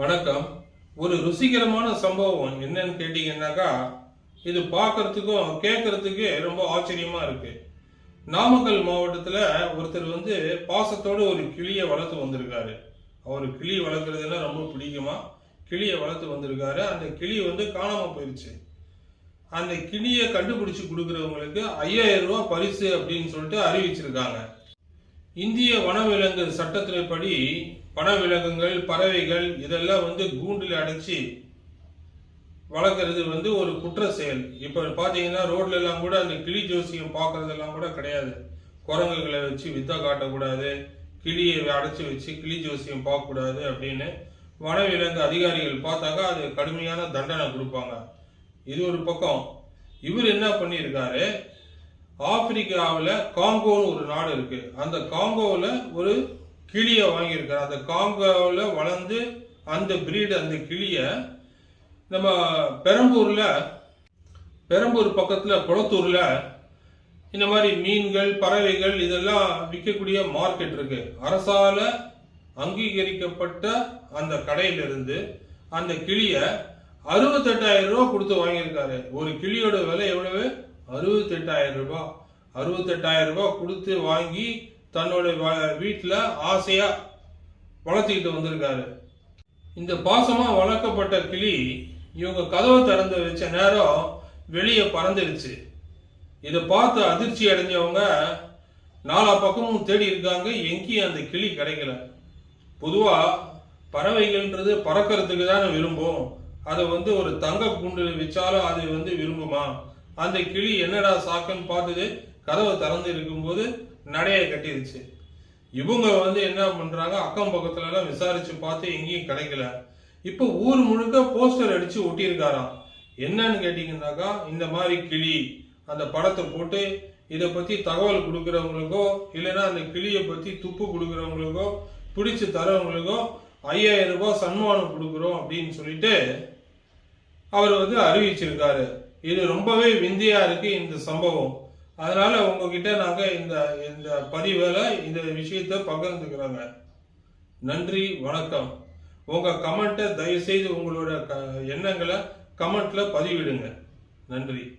வணக்கம். ஒரு ருசிகரமான சம்பவம் என்னன்னு கேட்டீங்கன்னாக்கா இது பார்க்கறதுக்கும் கேட்கறதுக்கு ரொம்ப ஆச்சரியமா இருக்கு. நாமக்கல் மாவட்டத்தில் ஒருத்தர் வந்து பாசத்தோடு ஒரு கிளியை வளர்த்து வந்திருக்காரு. அவர் கிளி வளர்க்குறதுலாம் ரொம்ப பிடிக்குமா? கிளியை வளர்த்து வந்திருக்காரு. அந்த கிளி வந்து காணாமல் போயிடுச்சு அந்த கிளியை கண்டுபிடிச்சு கொடுக்குறவங்களுக்கு ஐயாயிரம் ரூபாய் பரிசு அப்படின்னு சொல்லிட்டு அறிவிச்சிருக்காங்க. இந்திய வனவிலங்கு சட்டத்தின்படி வனவிலங்குகள் பறவைகள் இதெல்லாம் வந்து கூண்டில் அடைச்சி வளர்க்குறது வந்து ஒரு குற்ற செயல். இப்போ பார்த்தீங்கன்னா ரோட்ல எல்லாம் கூட அந்த கிளி ஜோசியம் பார்க்கறதெல்லாம் கூட கிடையாது. குரங்குகளை வச்சு வித்தா காட்டக்கூடாது கிளியை அடைச்சி வச்சு கிளி ஜோசியம் பார்க்கக்கூடாது அப்படின்னு வனவிலங்கு அதிகாரிகள் பார்த்தாக்கா அது கடுமையான தண்டனை கொடுப்பாங்க. இது ஒரு பக்கம். இவர் என்ன பண்ணியிருக்காரு? ஆப்பிரிக்காவில் காங்கோன்னு ஒரு நாடு இருக்கு. அந்த காங்கோவில் ஒரு கிளியை வாங்கியிருக்காரு. அந்த காங்கோவில் வளர்ந்து அந்த பிரீடு அந்த கிளியை நம்ம பெரம்பூரில் பெரம்பூர் பக்கத்தில் குளத்தூரில் இந்த மாதிரி மீன்கள் பறவைகள் இதெல்லாம் விற்கக்கூடிய மார்க்கெட் இருக்கு. அரசால் அங்கீகரிக்கப்பட்ட அந்த கடையிலிருந்து அந்த கிளியை அறுபத்தெட்டாயிரம் ரூபாய் கொடுத்து வாங்கியிருக்காரு. ஒரு கிளியோட விலை எவ்வளவு? அறுபத்தெட்டாயிரம் ரூபாய். அறுபத்தெட்டாயிரம் ரூபாய் கொடுத்து வாங்கி தன்னோட வீட்டில் ஆசையாக வளர்த்திக்கிட்டு வந்திருக்காரு. இந்த பாசமாக வளர்க்கப்பட்ட கிளி இவங்க கதவை திறந்து வச்ச நேரம் வெளியே பறந்துடுச்சு. இதை பார்த்து அதிர்ச்சி அடைஞ்சவங்க நாலா பக்கமும் தேடி இருக்காங்க. எங்கேயும் அந்த கிளி கிடைக்கல. பொதுவாக பறவைகள்ன்றது பறக்கிறதுக்கு தானே விரும்பும். அதை வந்து ஒரு தங்க குண்டு வச்சாலும் அது வந்து விரும்புமா? அந்த கிளி என்னடா சாக்குன்னு பார்த்தது கதவை திறந்து இருக்கும்போது நடையை கட்டிருச்சு. இவங்க வந்து என்ன பண்றாங்க? அக்கம் பக்கத்துல எல்லாம் விசாரிச்சு பார்த்து எங்கேயும் கிடைக்கல. இப்போ ஊர் முழுக்க போஸ்டர் அடிச்சு ஒட்டியிருக்காராம். என்னன்னு கேட்டீங்கன்னாக்கா இந்த மாதிரி கிளி அந்த படத்தை போட்டு இதை பத்தி தகவல் கொடுக்குறவங்களுக்கோ இல்லைன்னா அந்த கிளியை பத்தி துப்பு கொடுக்குறவங்களுக்கோ பிடிச்சு தரவங்களுக்கோ ஐயாயிரம் ரூபாய் சன்மானம் கொடுக்குறோம் அப்படின்னு சொல்லிட்டு அவர் வந்து அறிவிச்சிருக்காரு. இது ரொம்பவே விந்தியா இருக்கு இந்த சம்பவம். அதனால உங்ககிட்ட நாங்க இந்த இந்த பதிவுல இந்த விஷயத்தை பகிர்ந்துக்கிறோங்க. நன்றி வணக்கம். உங்க கமெண்ட்டை தயவுசெய்து உங்களோட க- எண்ணங்களை கமெண்ட்ல பதிவிடுங்க. நன்றி.